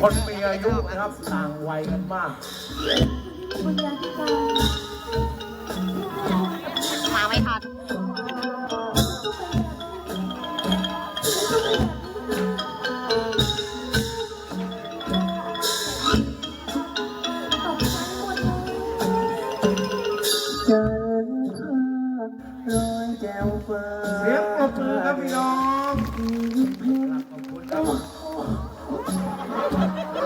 คนมีอายุนะครับต่างวัยกันมากบุญญาธิการมาไม่ทันตกใจหมดเลยเจิญข้าร้อยแก้วฟ้าเสียงปรบมือครับพี่น้อง ก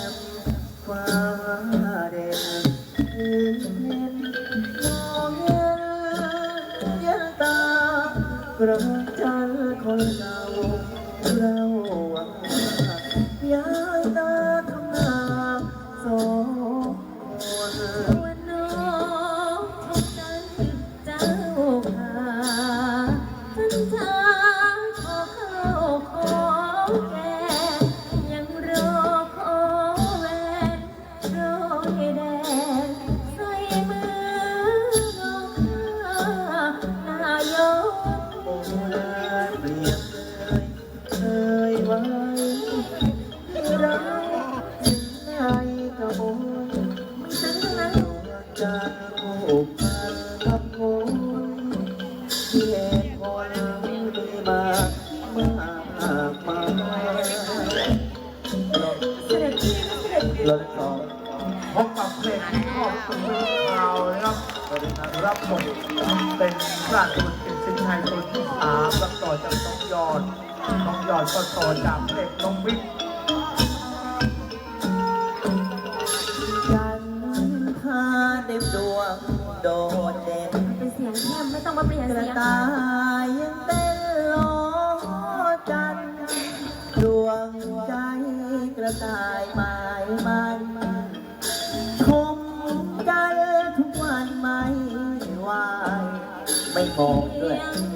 ้วฟ้าเด่นยิ้มเพ็ญมองเห็นเย็นตากระจันคนเก่าเรา 我 ที่เหตุผลมีมากมากมายเสด็จพี่เสด็จพี่รถสองพบกับเพลงที่ครอบคลุมข่าวนะครับรับชมเป็นราชบุตรกิตสินไทยคนที่สามรับต่อจากน้องยอดน้องยอดก็ต่อจากเพลงน้องวิทย์ ต้องมาเปลี่ยนกเสีระยงต่ายยังเต้นล้อจันทร์ดวงใจกระต่ายหมายมันคมกันทุกวันไม่ไหวไม่มองด้วย เสียง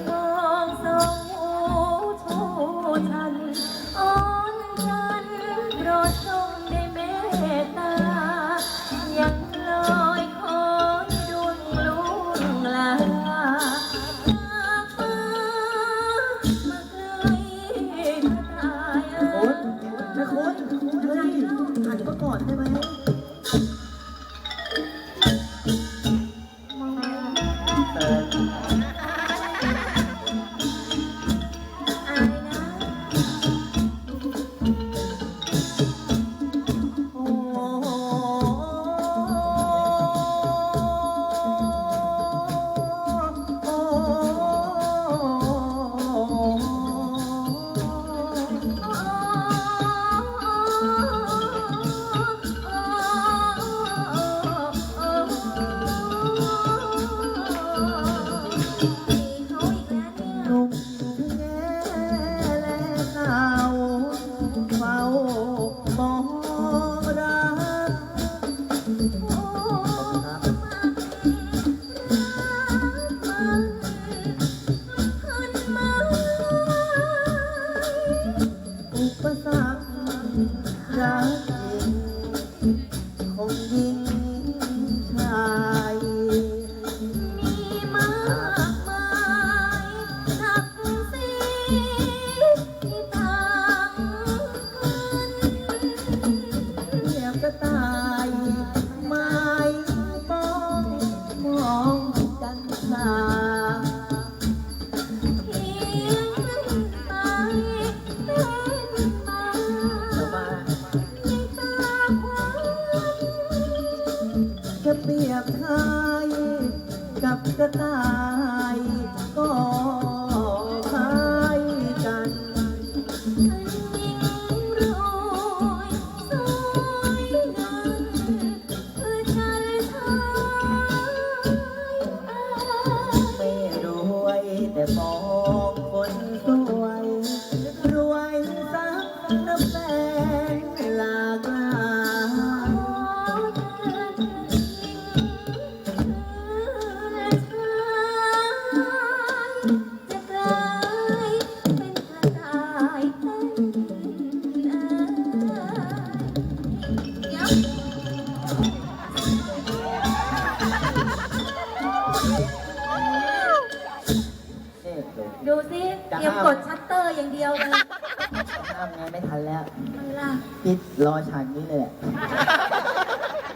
ห้ามไงไม่ทันแล้วมันล่ะ พิดรอฉากนี้เลยแหละ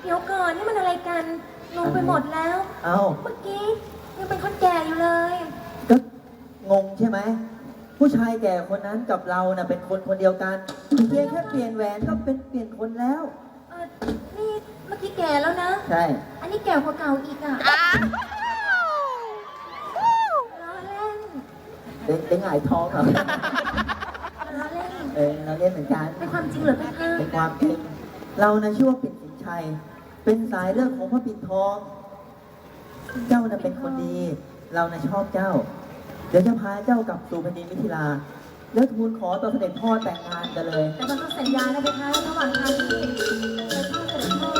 เดี๋ยวก่อนนี่มันอะไรกันงงไปหมดแล้ว เอ้าเมื่อกี้ยังเป็นคนแก่อยู่เลย ก็งงใช่ไหม ผู้ชายแก่คนนั้นกับเราน่ะเป็นคนคนเดียวกันเพียงแค่เปลี่ยนแหวนก็เป็นเปลี่ยนคนแล้ว เออนี่เมื่อกี้แก่แล้วนะ ใช่ อันนี้แก่กว่าเก่าอีกอะล้อเล่น เด็กเด็กหงายท้องเหรอล้อ เล่นเออเราเล่นเหมือนกัน เป็นความจริงเหรือเป็นเธอเป็นความจริงเรานะชื่อว่าปิ่นสินชัย เป็นสายเลือดของพระปิ่นทอง เจ้าน่ะเป็นคนดี เรานะชอบเจ้า เดี๋ยวจะพาเจ้ากลับสู่แผ่นดินมิถิลา แล้วทูลขอต่อเสด็จพ่อแต่งงานกันเลย แต่มันต้องสัญญานะไปคะระหว่างทางที่ไปที่เสด็จพ่อ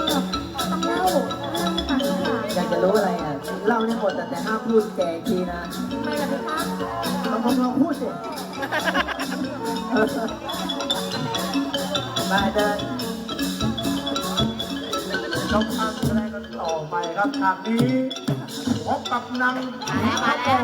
ต้องเล่าเรื่องให้ฟังด้วยอยากจะรู้อะไรอะเล่าได้หมดแต่แต่ห้ามพูดแกอีกทีนะทำไมล่ะพี่คะลองลองลองพูดสิ ได้เดิต้องทำอะไรก็นต่อไปครับทางนี้พบกับนางมาแล้ว